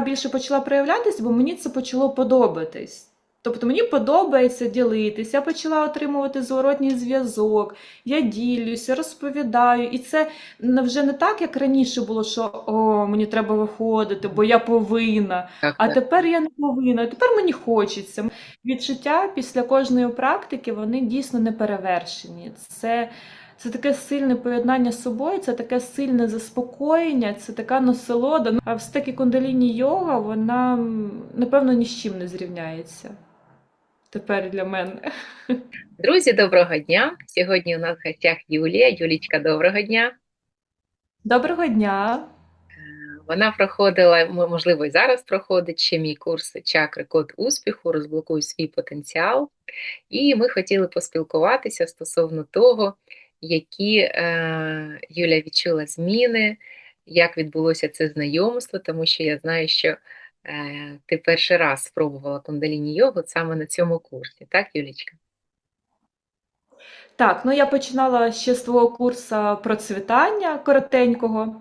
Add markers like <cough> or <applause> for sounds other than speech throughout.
більше почала проявлятись, бо мені це почало подобатись. Тобто мені подобається ділитись, я почала отримувати зворотній зв'язок, я ділюся, розповідаю. І це вже не так, як раніше було, що о, мені треба виходити, бо я повинна. Так, А так. тепер я не повинна, тепер мені хочеться. Відчуття після кожної практики вони дійсно не перевершені. Це, це таке сильне поєднання з собою, це таке сильне заспокоєння, це така насолода. А в стекі кундаліні йога вона напевно ні з чим не зрівняється. Тепер для мене. Друзі, доброго дня! Сьогодні у нас в гостях Юлія. Юлічка, доброго дня! Доброго дня! Вона проходила, можливо, і зараз проходить ще мій курс чакри Код успіху, розблокуй свій потенціал. І ми хотіли поспілкуватися стосовно того, які е, Юля відчула зміни, як відбулося це знайомство, тому що я знаю, що е, ти перший раз спробувала кундаліні йогу саме на цьому курсі, так, Юлічка? Так, ну я починала ще з твого курсу процвітання коротенького.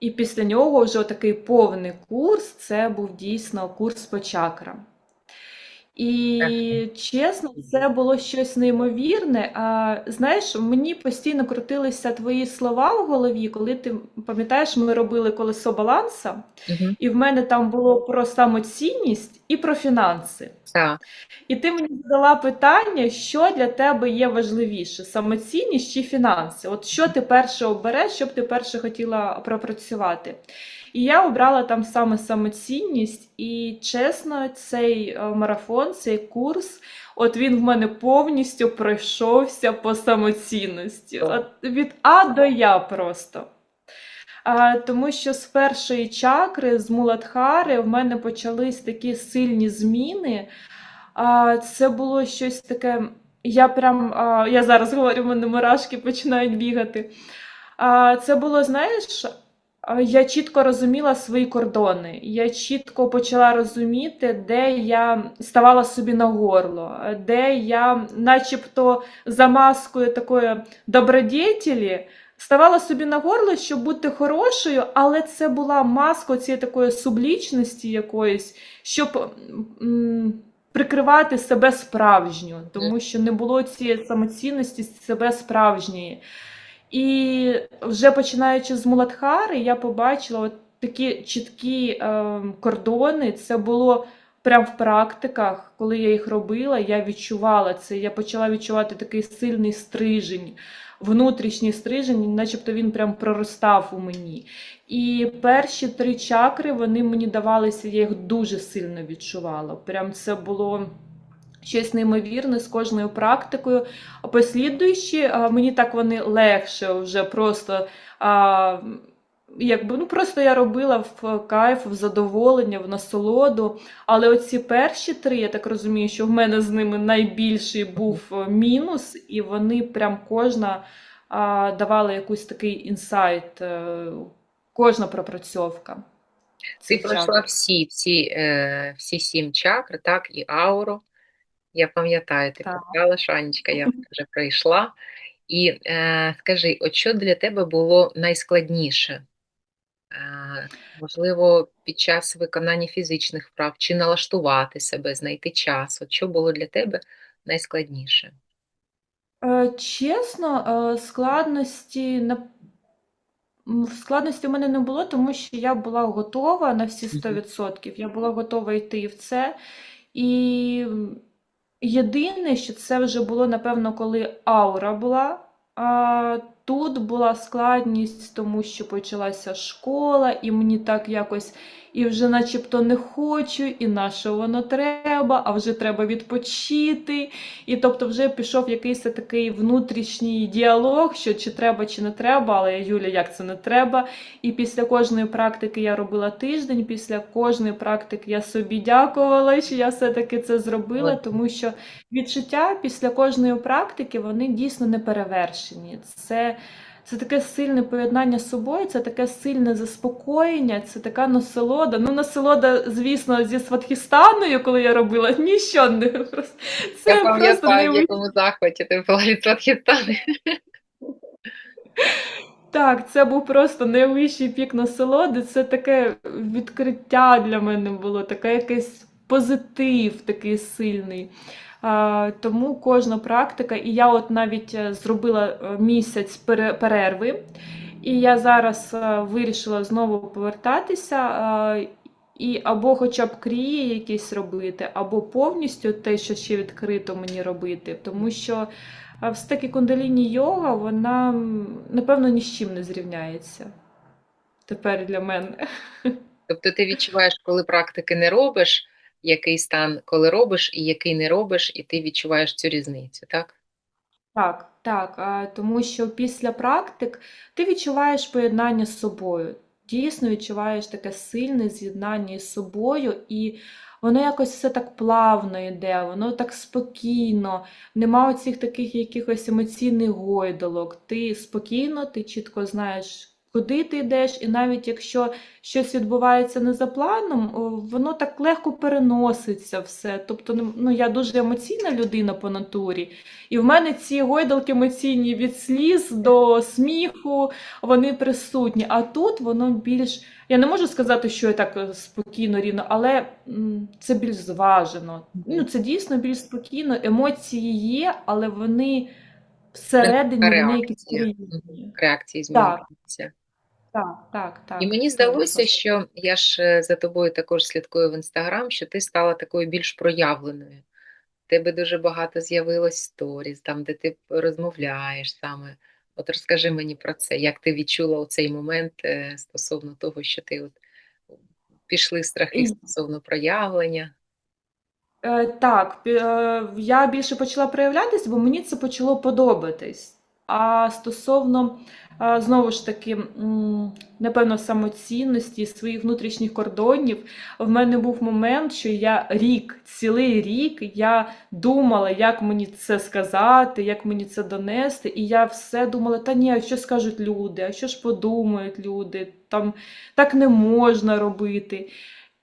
І після нього вже такий повний курс, це був дійсно курс по чакрам. І чесно, це було щось неймовірне. А знаєш, мені постійно крутилися твої слова в голові, коли ти пам'ятаєш, ми робили колесо баланса, Угу. і в мене там було про самоцінність і про фінанси. Так. І ти мені задала питання, що для тебе є важливіше: самоцінність чи фінанси? От що ти перше обереш, що б ти перше хотіла пропрацювати? І я обрала там саме самоцінність, і чесно, цей е, марафон, цей курс, от він в мене повністю пройшовся по самоцінності. От від А до Я просто. Тому що з першої чакри, з Муладхари, в мене почались такі сильні зміни. Це було щось таке. Я прям, я зараз говорю, в мене мурашки починають бігати. Це було, знаєш, я чітко розуміла свої кордони. Я чітко почала розуміти, де я ставала собі на горло, де я, начебто, за маскою такої добродетелі, ставала собі на горло, щоб бути хорошою, але це була маска цієї такої сублічності якоїсь, щоб. м, прикривати себе справжню, тому що не було цієї самоцінності себе справжньої. І вже починаючи з Муладхари, я побачила от такі чіткі е, кордони. Це було прямо в практиках, коли я їх робила, я відчувала це. Я почала відчувати такий сильний стрижень, внутрішній стрижень, начебто він прям проростав у мені. І перші три чакри вони мені давалися, я їх дуже сильно відчувала. Прям це було щось неймовірне з кожною практикою. А послідуючі, а, мені так вони легше вже просто. А, Якби, ну просто я робила в кайф, в задоволення, в насолоду. Але оці перші три, я так розумію, що в мене з ними найбільший був е, мінус, і вони прям кожна а, давала якийсь такий інсайт, е, кожна пропрацьовка. Ти пройшла всі, всі, е, всі сім чакр, так, і ауру. Я пам'ятаю, ти казала, що я <laughs> вже пройшла. І е, скажи, от що для тебе було найскладніше? Е, можливо, під час виконання фізичних вправ, чи налаштувати себе, знайти час? От що було для тебе найскладніше? Е, Чесно, е, складності складності в мене не було, тому що я була готова на всі 100%. Я була готова йти в це. І єдине, що це вже було, напевно, коли аура була. Тут була складність, тому що почалася школа, і мені так якось і вже начебто не хочу, і на що воно треба, а вже треба відпочити. І тобто вже пішов якийсь такий внутрішній діалог, що чи треба, чи не треба, але Юля, як це не треба. І після кожної практики я робила тиждень, після кожної практики я собі дякувала, що я все-таки це зробила, тому що відчуття після кожної практики вони дійсно не перевершені. Це це таке сильне поєднання з собою, це таке сильне заспокоєння, це така насолода. Ну, насолода, звісно, зі Сватхістаною, коли я робила, ніщо не просто. Це Я просто пам'ятаю, в якому захваті ти була від Сватхістани. Так, це був просто найвищий пік насолоди. Це таке відкриття для мене було, таке якийсь позитив такий сильний. Тому кожна практика, і я от навіть е, зробила е, місяць пере- перерви, і я зараз е, вирішила знову повертатися. І або хоча б крії якісь робити, або повністю те, що ще відкрито мені робити. Тому що все-таки кундаліні йога, вона, напевно, ні з чим не зрівняється тепер для мене. Тобто ти відчуваєш, коли практики не робиш, який стан, коли робиш і який не робиш, і ти відчуваєш цю різницю, так? Так, так, тому що після практик ти відчуваєш поєднання з собою. Дійсно відчуваєш таке сильне з'єднання із собою, і воно якось все так плавно йде, воно так спокійно, нема оцих таких якихось емоційних гойдалок. Ти спокійно, ти чітко знаєш, куди ти йдеш, і навіть якщо щось відбувається не за планом, воно так легко переноситься все. Тобто, ну, ну, я дуже емоційна людина по натурі. І в мене ці гойдалки емоційні від сліз до сміху, вони присутні. А тут воно більш. Я не можу сказати, що я так е, спокійно, рівно, але це більш зважено. Ну, це дійсно більш спокійно. Емоції є, але вони всередині вони якісь. Реакції Так, змінюються. так, так, І мені здалося, що я ж е, за тобою також слідкую в Інстаграм, що ти стала такою більш проявленою. Тебе дуже багато з'явилось сторіз, там, де ти розмовляєш саме. От розкажи мені про це, як ти відчула у цей момент е, стосовно того, що ти от пішли страхи стосовно проявлення. Е, Так, е, я більше почала проявлятись, бо мені це почало подобатись. А стосовно, е, знову ж таки, напевно, самоцінності, своїх внутрішніх кордонів, в мене був момент, що я рік, цілий рік, я думала, як мені це сказати, як мені це донести, і я все думала, та ні, а що скажуть люди, а що ж подумають люди, там так не можна робити.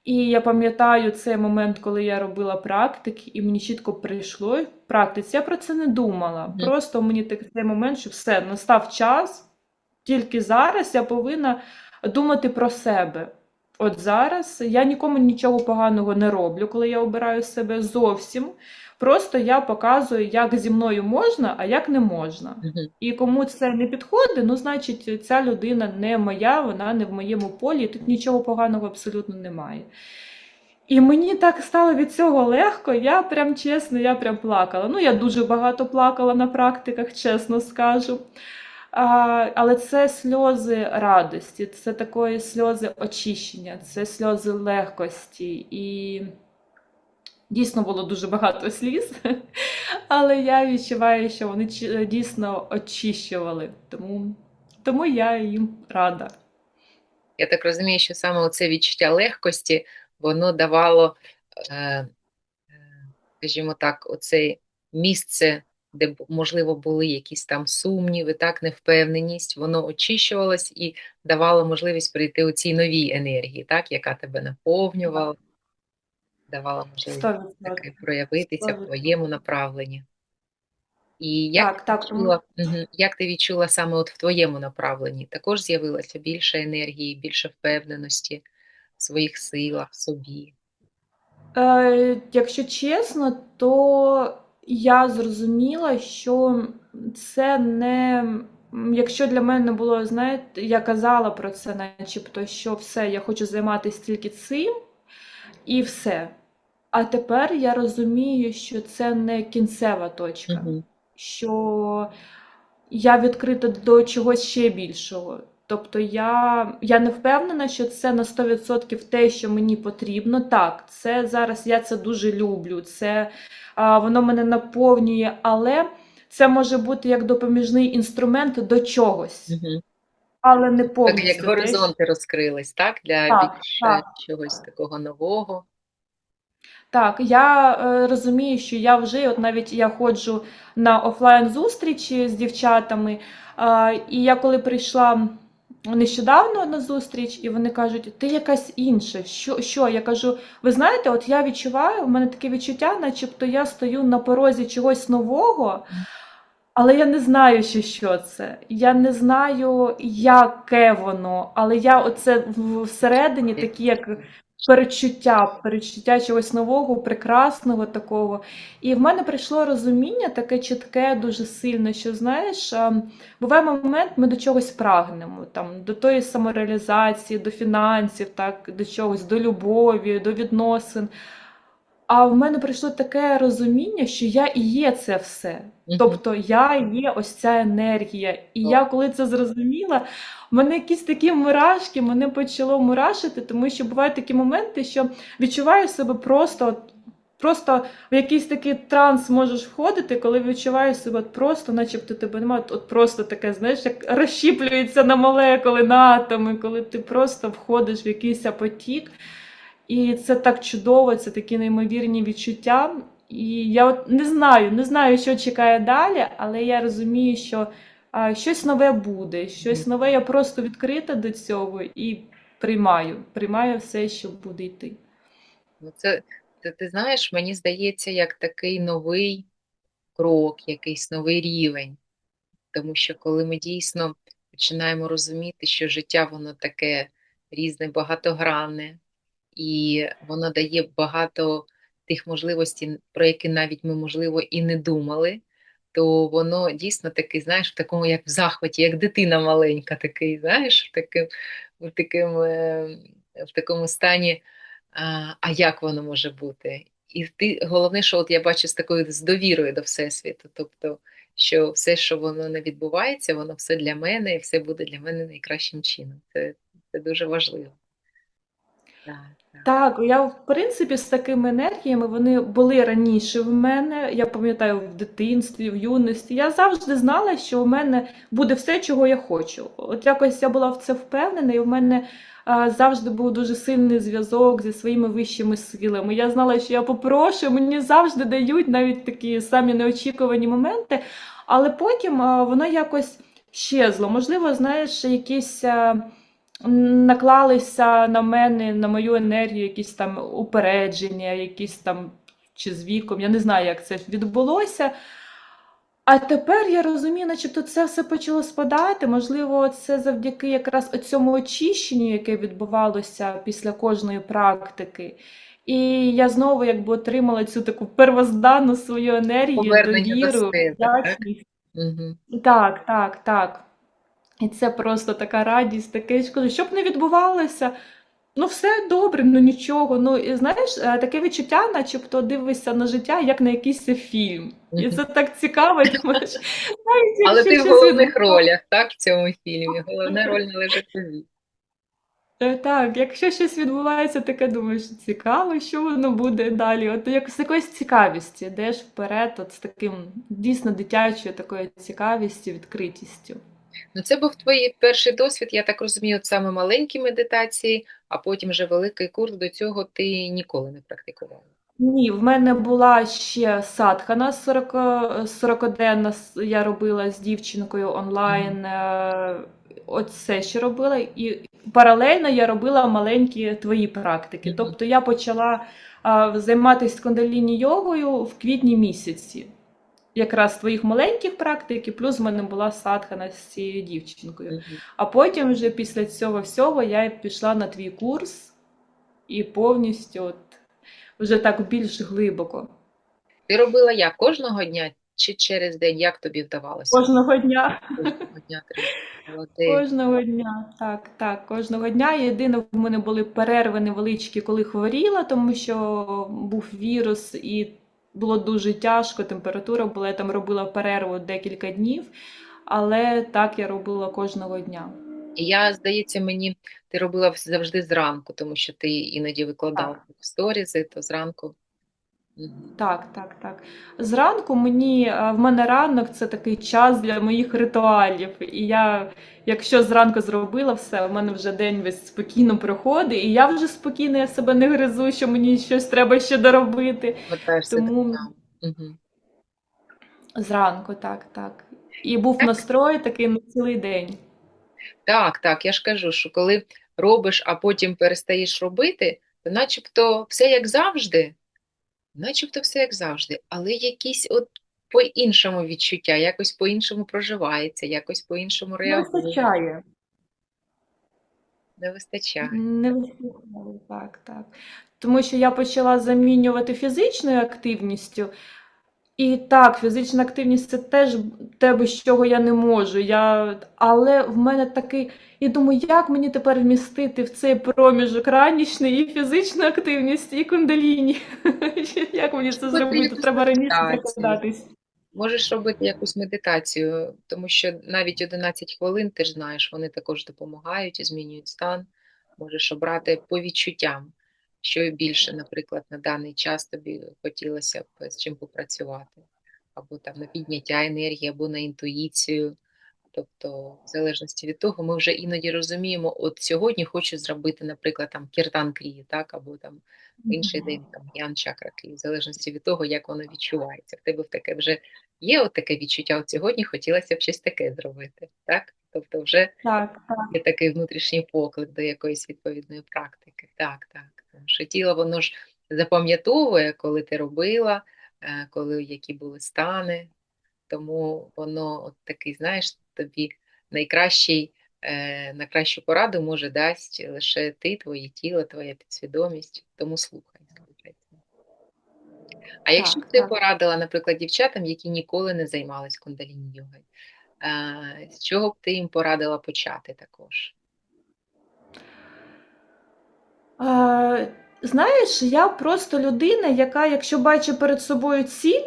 І я пам'ятаю цей момент, коли я робила практики, і мені чітко прийшло в практиці. Я про це не думала. Просто мені так цей момент, що все, настав час, тільки зараз я повинна думати про себе. От зараз я нікому нічого поганого не роблю, коли я обираю себе зовсім. Просто я показую, як зі мною можна, а як не можна. І кому це не підходить, ну, значить, ця людина не моя, вона не в моєму полі, і тут нічого поганого абсолютно немає. І мені так стало від цього легко, я прям чесно, я прям плакала. Ну, я дуже багато плакала на практиках, чесно скажу. А, але це сльози радості, це такої сльози очищення, це сльози легкості. І дійсно було дуже багато сліз, але я відчуваю, що вони дійсно очищували. Тому, тому я їм рада. Я так розумію, що саме оце відчуття легкості, воно давало, е, е, скажімо так, оце місце, де, можливо, були якісь там сумніви, так, невпевненість, воно очищувалось і давало можливість прийти у цій новій енергії, так, яка тебе наповнювала, давала можливість відсотків. проявитися в твоєму направленні. І як Так, ти так, відчула, мгм, як ти відчула саме от в твоєму направленні? Також з'явилося більше енергії, більше впевненості в своїх силах, в собі. Е, якщо чесно, то я зрозуміла, що це не. Якщо для мене було, знаєте, я казала про це, начебто, що все, я хочу займатися тільки цим і все. А тепер я розумію, що це не кінцева точка, Мгм. що я відкрита до чогось ще більшого. Тобто я, я не впевнена, що це на 100% те, що мені потрібно. Так, це зараз я це дуже люблю, це а, воно мене наповнює, але це може бути як допоміжний інструмент до чогось, Мгм. але не Так як повністю те, що горизонти розкрились, так, для так, більш так. чогось такого нового. Так, я е, розумію, що я вже, от навіть я ходжу на офлайн зустрічі з дівчатами, е, і я коли прийшла нещодавно на зустріч, і вони кажуть, ти якась інша. Що, що? Я кажу, ви знаєте, от я відчуваю, в мене таке відчуття, начебто я стою на порозі чогось нового, Але я не знаю ще, що це. Я не знаю, яке воно, але я оце всередині такі як перечуття, перечуття чогось нового, прекрасного такого. І в мене прийшло розуміння таке чітке, дуже сильне, що знаєш, буває момент, ми до чогось прагнемо, там, до тої самореалізації, до фінансів, так, до чогось, до любові, до відносин. А в мене прийшло таке розуміння, що я і є це все. Тобто я є ось ця енергія. І я коли це зрозуміла, в мене якісь такі мурашки, мене почало мурашити, тому що бувають такі моменти, що відчуваю себе просто, просто в якийсь такий транс можеш входити, коли відчуваєш себе от просто, начебто тебе немає, от просто таке, знаєш, як розщіплюється на молекули, на атоми, коли ти просто входиш в якийсь потік. І це так чудово, це такі неймовірні відчуття. І я от не знаю, не знаю, що чекає далі, але я розумію, що а, щось нове буде, щось нове, я просто відкрита до цього і приймаю, приймаю все, що буде йти. Ну, це, ти, ти знаєш, мені здається, як такий новий крок, якийсь новий рівень. Тому що коли ми дійсно починаємо розуміти, що життя воно таке різне, багатогранне, і воно дає багато тих можливостей, про які навіть ми, можливо, і не думали, то воно дійсно такий, знаєш, в такому, як в захваті, як дитина маленька, такий, знаєш, в таким, в таким, е, в такому стані, а як воно може бути? І ти, головне, що от я бачу з такою з довірою до Всесвіту, тобто, що все, що воно не відбувається, воно все для мене, і все буде для мене найкращим чином. Це, це дуже важливо. Так, так. Я в принципі з такими енергіями вони були раніше в мене. Я пам'ятаю в дитинстві, в юності. Я завжди знала, що у мене буде все, чого я хочу. От якось я була в це впевнена, і в мене а, завжди був дуже сильний зв'язок зі своїми вищими силами. Я знала, що я попрошу, мені завжди дають навіть такі самі неочікувані моменти, але потім а, воно якось щезло. Можливо, знаєш, якісь. Наклалися на мене, на мою енергію, якісь там упередження, якісь там чи з віком. Я не знаю, як це відбулося. А тепер я розумію, начебто це все почало спадати. Можливо, це завдяки якраз цьому очищенню, яке відбувалося після кожної практики. І я знову якби отримала цю таку первозданну свою енергію, Повернення до довіру, так? Угу. Так, так, так. І це просто така радість, таке, я щоб не відбувалося, ну все добре, ну нічого. Ну, і знаєш, е, таке відчуття, начебто дивишся на життя, як на якийсь фільм. І це так цікаво, думаєш, Але ти в головних ролях, так, в цьому фільмі. Головна роль належить тобі. Е, Так, якщо щось відбувається, таке думаєш, цікаво, що воно буде далі. От як з якоюсь цікавістю йдеш вперед, от з таким дійсно дитячою такою цікавістю, відкритістю. Ну, це був твій перший досвід, я так розумію, от саме маленькі медитації, а потім вже великий курс. До цього ти ніколи не практикувала. Ні, в мене була ще садхана 40, 40-денна, я робила з дівчинкою онлайн. е, Оце ще робила. І паралельно я робила маленькі твої практики. Тобто я почала а, займатися кундаліні йогою в квітні місяці. Якраз твоїх маленьких практик, і плюс в мене була садхана з цією дівчинкою. А потім вже після цього всього я пішла на твій курс і повністю от, вже так більш глибоко. Ти робила як? Кожного дня чи через день? Як тобі вдавалося? Кожного дня. Кожного дня. Кожного дня. Так, так, кожного дня. Єдине, в мене були перерви невеличкі, коли хворіла, тому що був вірус і було дуже тяжко, температура була. Я там робила перерву декілька днів, але так я робила кожного дня. Я, здається, мені ти робила завжди зранку, тому що ти іноді викладав в сторізи, то зранку. Так, так, так. Зранку мені, е, в мене ранок це такий час для моїх ритуалів. І я, якщо зранку зробила все, в мене вже день весь спокійно проходить, і я вже спокійно, я себе не гризу, що мені щось треба ще доробити. Вертаєшся Тому зранку, так, так. І був Так, настрой такий на цілий день. так, так, я ж кажу, що коли робиш, а потім перестаєш робити, то начебто все як завжди, начебто все як завжди, але якісь от по-іншому відчуття, якось по-іншому проживається, якось по-іншому Не вистачає. Не вистачає. Не вистачає, так, так. Тому що я почала замінювати фізичною активністю. І так, фізична активність це теж те, без чого я не можу. Я... Але в мене такий. І думаю, як мені тепер вмістити в цей проміжок ранішній і фізичну активність, і кундаліні? <laughs> Як мені це зробити? Треба раніше прокидатись. Можеш робити якусь медитацію, тому що навіть 11 хвилин, ти ж знаєш, вони також допомагають і змінюють стан. Можеш обрати по відчуттям, що більше, наприклад, на даний час тобі хотілося б з чим попрацювати, або там на підняття енергії, або на інтуїцію. Тобто, в залежності від того, ми вже іноді розуміємо, от сьогодні хочу зробити, наприклад, там кіртан крії, так, або там інший день там ян чакра крії, в залежності від того, як воно відчувається. В тебе в таке вже є от таке відчуття, от сьогодні хотілося б щось таке зробити, так? Тобто вже Так, так. є такий внутрішній поклик до якоїсь відповідної практики. Так, так. Тому що тіло воно ж запам'ятовує, коли ти робила, е, коли які були стани. Тому воно от такий, знаєш, тобі найкращий, е, найкращу пораду може дасть лише ти, твоє тіло, твоя підсвідомість. Тому слухай. А якщо б ти так. порадила, наприклад, дівчатам, які ніколи не займались кундаліні йогою, е, з чого б ти їм порадила почати також? Е, знаєш, я просто людина, яка, якщо бачить перед собою ціль,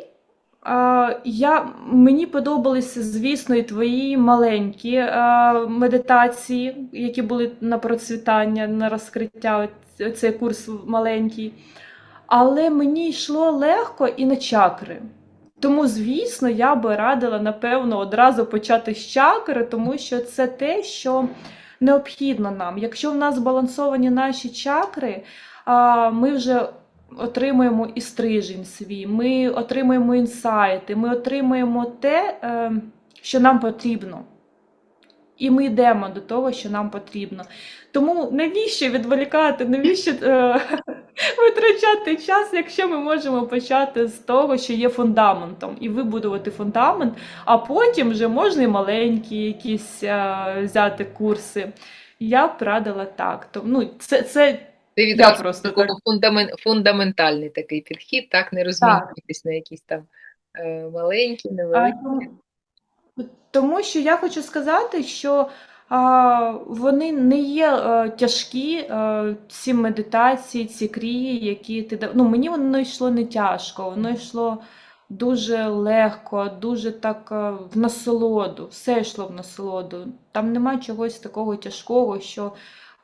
е, я, мені подобалися, звісно, і твої маленькі е, медитації, які були на процвітання, на розкриття, цей курс маленький. Але мені йшло легко і на чакри. Тому, звісно, я би радила, напевно, одразу почати з чакри, тому що це те, що необхідно нам. Якщо в нас збалансовані наші чакри, ми вже отримуємо і стрижень свій, ми отримуємо інсайти, ми отримуємо те, е, що нам потрібно. І ми йдемо до того, що нам потрібно. Тому навіщо відволікати, навіщо е, <laughs> витрачати час, якщо ми можемо почати з того, що є фундаментом, і вибудувати фундамент, а потім вже можна і маленькі якісь е, взяти курси. Я б радила так. То, ну, це, це Ти відразу просто так. фундамен, фундаментальний такий підхід, так, не розмінюватись на якісь там е, маленькі, невеликі. тому- Тому що я хочу сказати, що а, вони не є е, тяжкі, е, ці медитації, ці крії, які ти дав. Ну, мені воно йшло не тяжко, воно йшло дуже легко, дуже так е, в насолоду, все йшло в насолоду. Там нема чогось такого тяжкого, що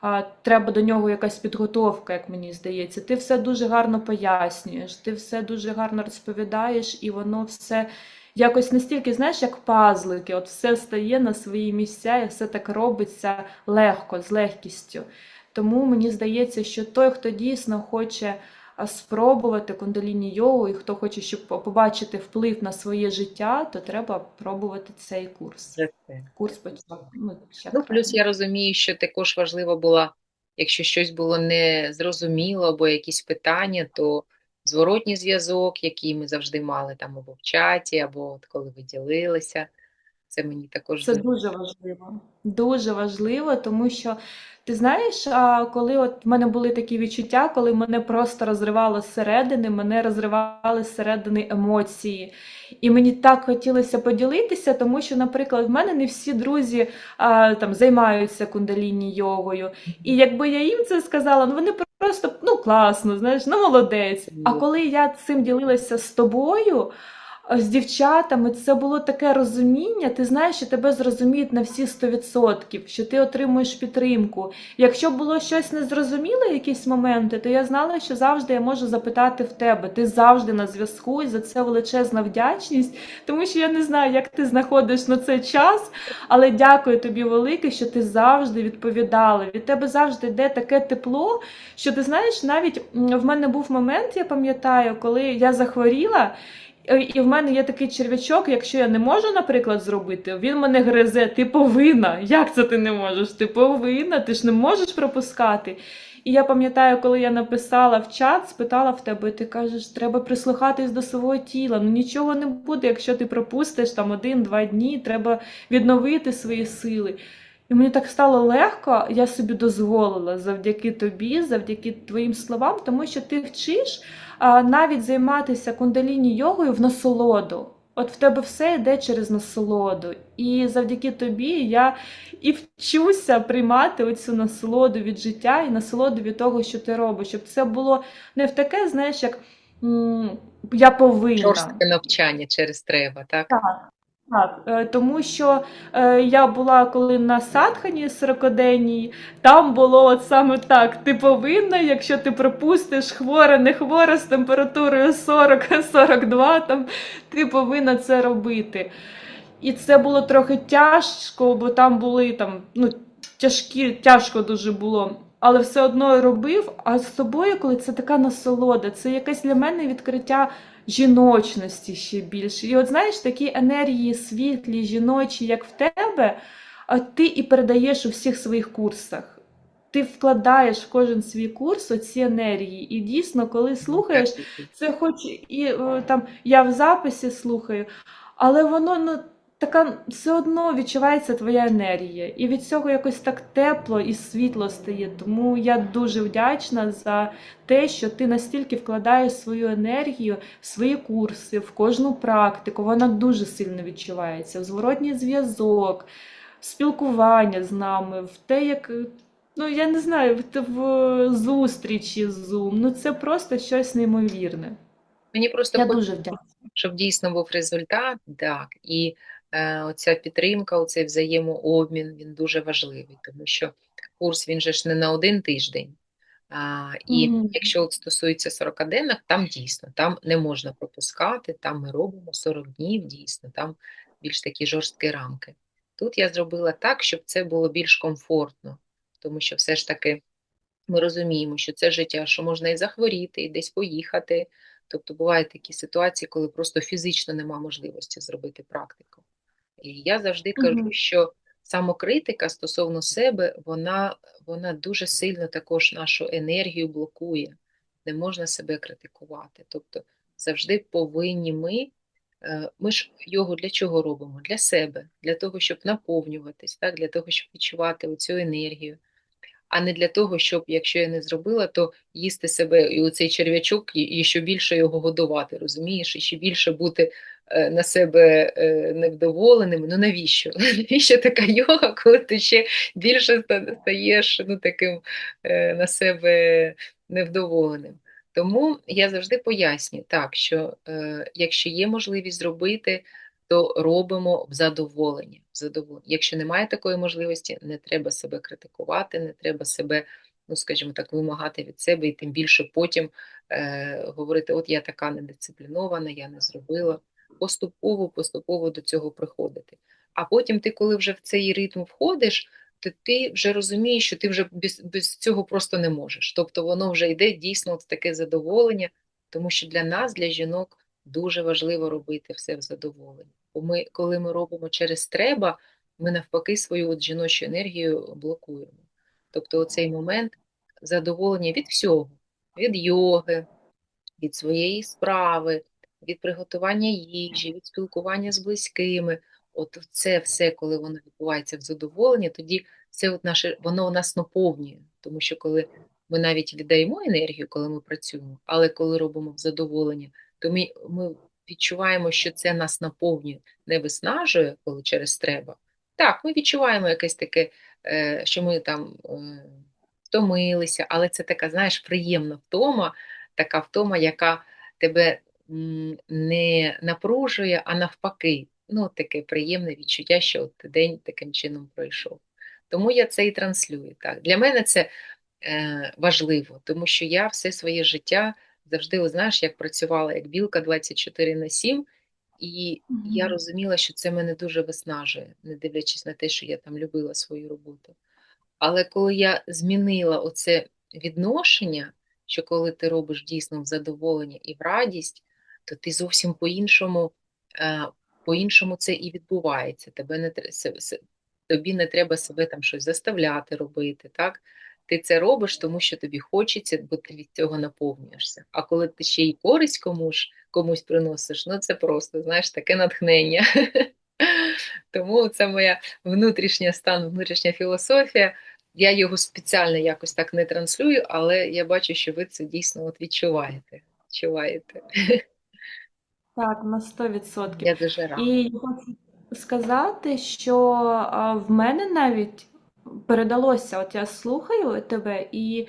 а, треба до нього якась підготовка, як мені здається. Ти все дуже гарно пояснюєш, ти все дуже гарно розповідаєш, і воно все якось настільки, знаєш, як пазлики, от все стає на свої місця і все так робиться легко, з легкістю. Тому мені здається, що той, хто дійсно хоче спробувати кундаліні йогу, і хто хоче, щоб побачити вплив на своє життя, то треба пробувати цей курс. Це це. Курс почав. Ну, Ну, плюс я розумію, що також важливо було, якщо щось було незрозуміло або якісь питання, то зворотній зв'язок, який ми завжди мали там або в чаті, або от коли ви ділилися, це мені також Це дуже важливо. Дуже важливо, тому що ти знаєш, коли от в мене були такі відчуття, коли мене просто розривало зсередини, мене розривали зсередини емоції. І мені так хотілося поділитися, тому що, наприклад, в мене не всі друзі а, там займаються кундаліні йогою. І якби я їм це сказала, ну вони просто ну класно, знаєш, ну молодець. А коли я цим ділилася з тобою. А, З дівчатами це було таке розуміння, ти знаєш, що тебе зрозуміють на всі 100%, що ти отримуєш підтримку. Якщо було щось незрозуміле, якісь моменти, то я знала, що завжди я можу запитати в тебе. Ти завжди на зв'язку, і за це величезна вдячність, тому що я не знаю, як ти знаходиш на це час, але дякую тобі велике, що ти завжди відповідала. Від тебе завжди йде таке тепло, що ти знаєш, навіть в мене був момент, я пам'ятаю, коли я захворіла. Е, І в мене є такий черв'ячок, якщо я не можу, наприклад, зробити, він мене гризе, ти повинна. Як це ти не можеш? Ти повинна, ти ж не можеш пропускати. І я пам'ятаю, коли я написала в чат, спитала в тебе, ти кажеш, треба прислухатись до свого тіла. Ну нічого не буде, якщо ти пропустиш там один-два дні, треба відновити свої сили. І мені так стало легко, я собі дозволила завдяки тобі, завдяки твоїм словам, тому що ти вчиш а, навіть займатися кундаліні йогою в насолоду. От в тебе все йде через насолоду. І завдяки тобі я і вчуся приймати оцю насолоду від життя і насолоду від того, що ти робиш. Щоб це було не в таке, знаєш, як я повинна. Жорстке навчання через треба, так? Так, так, е, тому що е, я була коли на садхані 40-денній, там було от саме так: ти повинна, якщо ти пропустиш хвора, не хвора з температурою 40-42, <laughs> там ти повинна це робити. І це було трохи тяжко, бо там були там, ну, тяжкі, тяжко дуже було. Але все одно робив. А з собою, коли це така насолода, це якесь для мене відкриття жіночності ще більше. І от знаєш, такі енергії світлі, жіночі, як в тебе, ти і передаєш у всіх своїх курсах. Ти вкладаєш в кожен свій курс оці енергії. І дійсно, коли слухаєш, це хоч і е, там я в записі слухаю, але воно ну, така все одно відчувається твоя енергія. І від цього якось так тепло і світло стає. Тому я дуже вдячна за те, що ти настільки вкладаєш свою енергію в свої курси, в кожну практику. Вона дуже сильно відчувається. В зворотній зв'язок, в спілкування з нами, в те, як. Ну, я не знаю, в, зустрічі з Zoom. Ну, це просто щось неймовірне. Мені просто Я дуже вдячна. щоб дійсно був результат, так, і оця підтримка, оцей взаємообмін, він дуже важливий, тому що курс, він же ж не на один тиждень. А, і Мгм. якщо от стосується 40-денних, там дійсно, там не можна пропускати, там ми робимо 40 днів, дійсно, там більш такі жорсткі рамки. Тут я зробила так, щоб це було більш комфортно, тому що все ж таки ми розуміємо, що це життя, що можна і захворіти, і десь поїхати. Тобто бувають такі ситуації, коли просто фізично нема можливості зробити практику. І я завжди кажу, що самокритика стосовно себе, вона, вона дуже сильно також нашу енергію блокує. Не можна себе критикувати. Тобто завжди повинні ми, е, ми ж йогу для чого робимо? Для себе, для того, щоб наповнюватись, так? для того, щоб відчувати оцю енергію а не для того, щоб, якщо я не зробила, то їсти себе і оцей черв'ячок, і, ще більше його годувати, розумієш, і ще більше бути на себе е, невдоволеним. Ну навіщо? <laughs> Навіщо така йога, коли ти ще більше стаєш ну, таким е, на себе невдоволеним? Тому я завжди пояснюю так, що е, якщо є можливість зробити, то робимо в задоволення. В задоволення. Якщо немає такої можливості, не треба себе критикувати, не треба себе, ну скажімо так, вимагати від себе, і тим більше потім е, говорити: от я така недисциплінована, я не зробила. Поступово, поступово до цього приходити. А потім ти, коли вже в цей ритм входиш, то ти вже розумієш, що ти вже без, без цього просто не можеш. Тобто воно вже йде дійсно от таке задоволення, тому що для нас, для жінок, дуже важливо робити все в задоволенні. Бо ми, коли ми робимо через треба, ми навпаки свою от жіночу енергію блокуємо. Тобто оцей момент задоволення від всього, від йоги, від своєї справи, від приготування їжі, від спілкування з близькими. От це все, коли воно відбувається в задоволенні, тоді це от наше, воно нас наповнює. Тому що коли ми навіть віддаємо енергію, коли ми працюємо, але коли робимо в задоволення, то ми, ми відчуваємо, що це нас наповнює, не виснажує, коли через треба. Так, ми відчуваємо якесь таке, е, що ми там е, втомилися, але це така, знаєш, приємна втома, така втома, яка тебе не напружує, а навпаки, ну, таке приємне відчуття, що от день таким чином пройшов. Тому я це і транслюю. Так. Для мене це е, важливо, тому що я все своє життя завжди, о, знаєш, як працювала як білка 24 на 7, і я розуміла, що це мене дуже виснажує, не дивлячись на те, що я там любила свою роботу. Але коли я змінила оце відношення, що коли ти робиш дійсно в задоволення і в радість, то ти зовсім по-іншому, е, по-іншому це і відбувається. Тебе не тобі не треба себе там щось заставляти робити, так? Ти це робиш, тому що тобі хочеться, бо ти від цього наповнюєшся. А коли ти ще й користь комусь, комусь приносиш, ну це просто, знаєш, таке натхнення. <laughs> Тому це моя внутрішня стан, внутрішня філософія. Я його спеціально якось так не транслюю, але я бачу, що ви це дійсно от відчуваєте. Відчуваєте. <laughs> Так, на 100%. Я дуже рада. І я хочу сказати, що а, в мене навіть передалося, от я слухаю тебе, і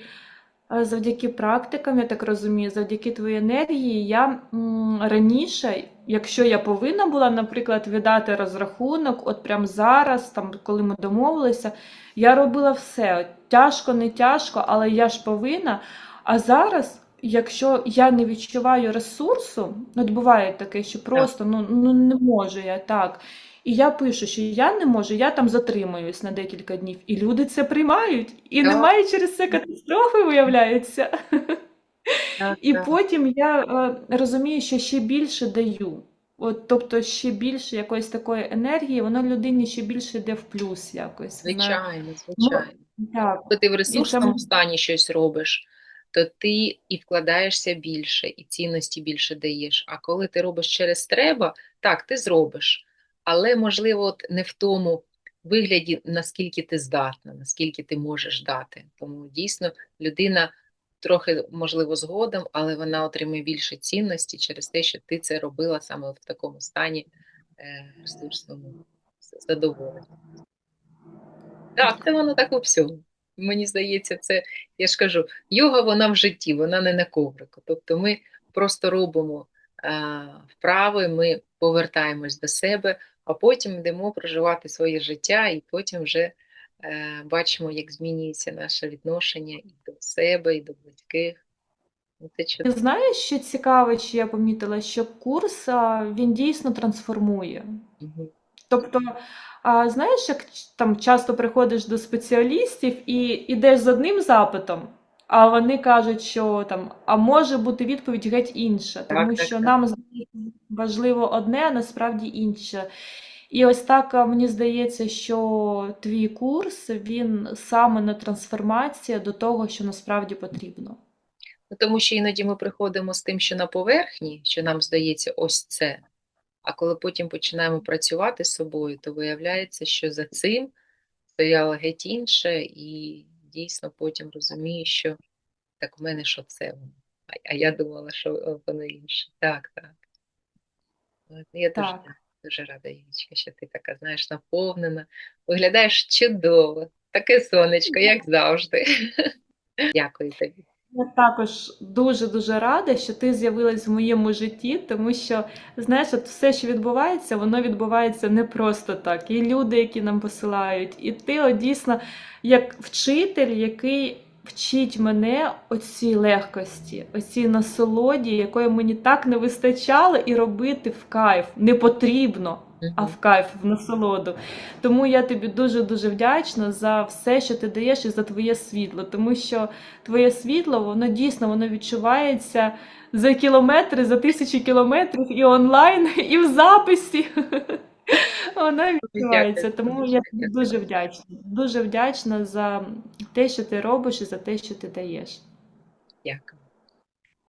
а, завдяки практикам, я так розумію, завдяки твоїй енергії, я м, раніше, якщо я повинна була, наприклад, віддати розрахунок, от прямо зараз, там, коли ми домовилися, я робила все. От Тяжко, не тяжко, але я ж повинна. А зараз. Якщо я не відчуваю ресурсу, от буває таке, що просто ну, ну не можу я так. І я пишу, що я не можу, я там затримуюсь на декілька днів. І люди це приймають. І Так. немає через це катастрофи, виявляється. Так, І так. потім я е, розумію, що ще більше даю. От, тобто ще більше якоїсь такої енергії, воно людині ще більше йде в плюс якось. Вона- Звичайно, Ну, так. Ти в ресурсному м- стані щось робиш, то ти і вкладаєшся більше, і цінності більше даєш. А коли ти робиш через треба, так, ти зробиш. Але, можливо, от не в тому вигляді, наскільки ти здатна, наскільки ти можеш дати. Тому дійсно людина трохи, можливо, згодом, але вона отримує більше цінності через те, що ти це робила саме в такому стані е, ресурсному задоволення. Так, це воно так у всьому. Мені здається, це, я ж кажу, йога вона в житті, вона не на коврику. Тобто ми просто робимо а, вправи, ми повертаємось до себе, а потім йдемо проживати своє життя, і потім вже е, бачимо, як змінюється наше відношення і до себе, і до близьких. Ну, Ти знаєш, що цікаве, що я помітила, що курс він дійсно трансформує. Мгм. Тобто, а, знаєш, як там часто приходиш до спеціалістів і йдеш з одним запитом, а вони кажуть, що там, а може бути відповідь геть інша, тому що так. нам важливо одне, а насправді інше. І ось так мені здається, що твій курс він саме на трансформація до того, що насправді потрібно. Тому що іноді ми приходимо з тим, що на поверхні, що нам здається, ось це. А коли потім починаємо працювати з собою, то виявляється, що за цим стояло геть інше, і дійсно потім розумієш, що так в мене що це воно. А, я думала, що воно інше. Так, так. Я дуже, Так. дуже рада, Юлічка, що ти така, знаєш, наповнена. Виглядаєш чудово, таке сонечко, як завжди. <laughs> Дякую тобі. Я також дуже-дуже рада, що ти з'явилась в моєму житті, тому що, знаєш, от все, що відбувається, воно відбувається не просто так. І люди, які нам посилають, і ти от дійсно як вчитель, який вчить мене оцій легкості, оцій насолоді, якої мені так не вистачало, і робити в кайф. Не потрібно, а в кайф, в насолоду. Тому я тобі дуже-дуже вдячна за все, що ти даєш, і за твоє світло. Тому що твоє світло, воно дійсно воно відчувається за кілометри, за тисячі кілометрів і онлайн, <laughs> і в записі. <laughs> Воно відчувається. Тому я тобі дуже вдячна. Дуже вдячна за те, що ти робиш, і за те, що ти даєш. Дякую.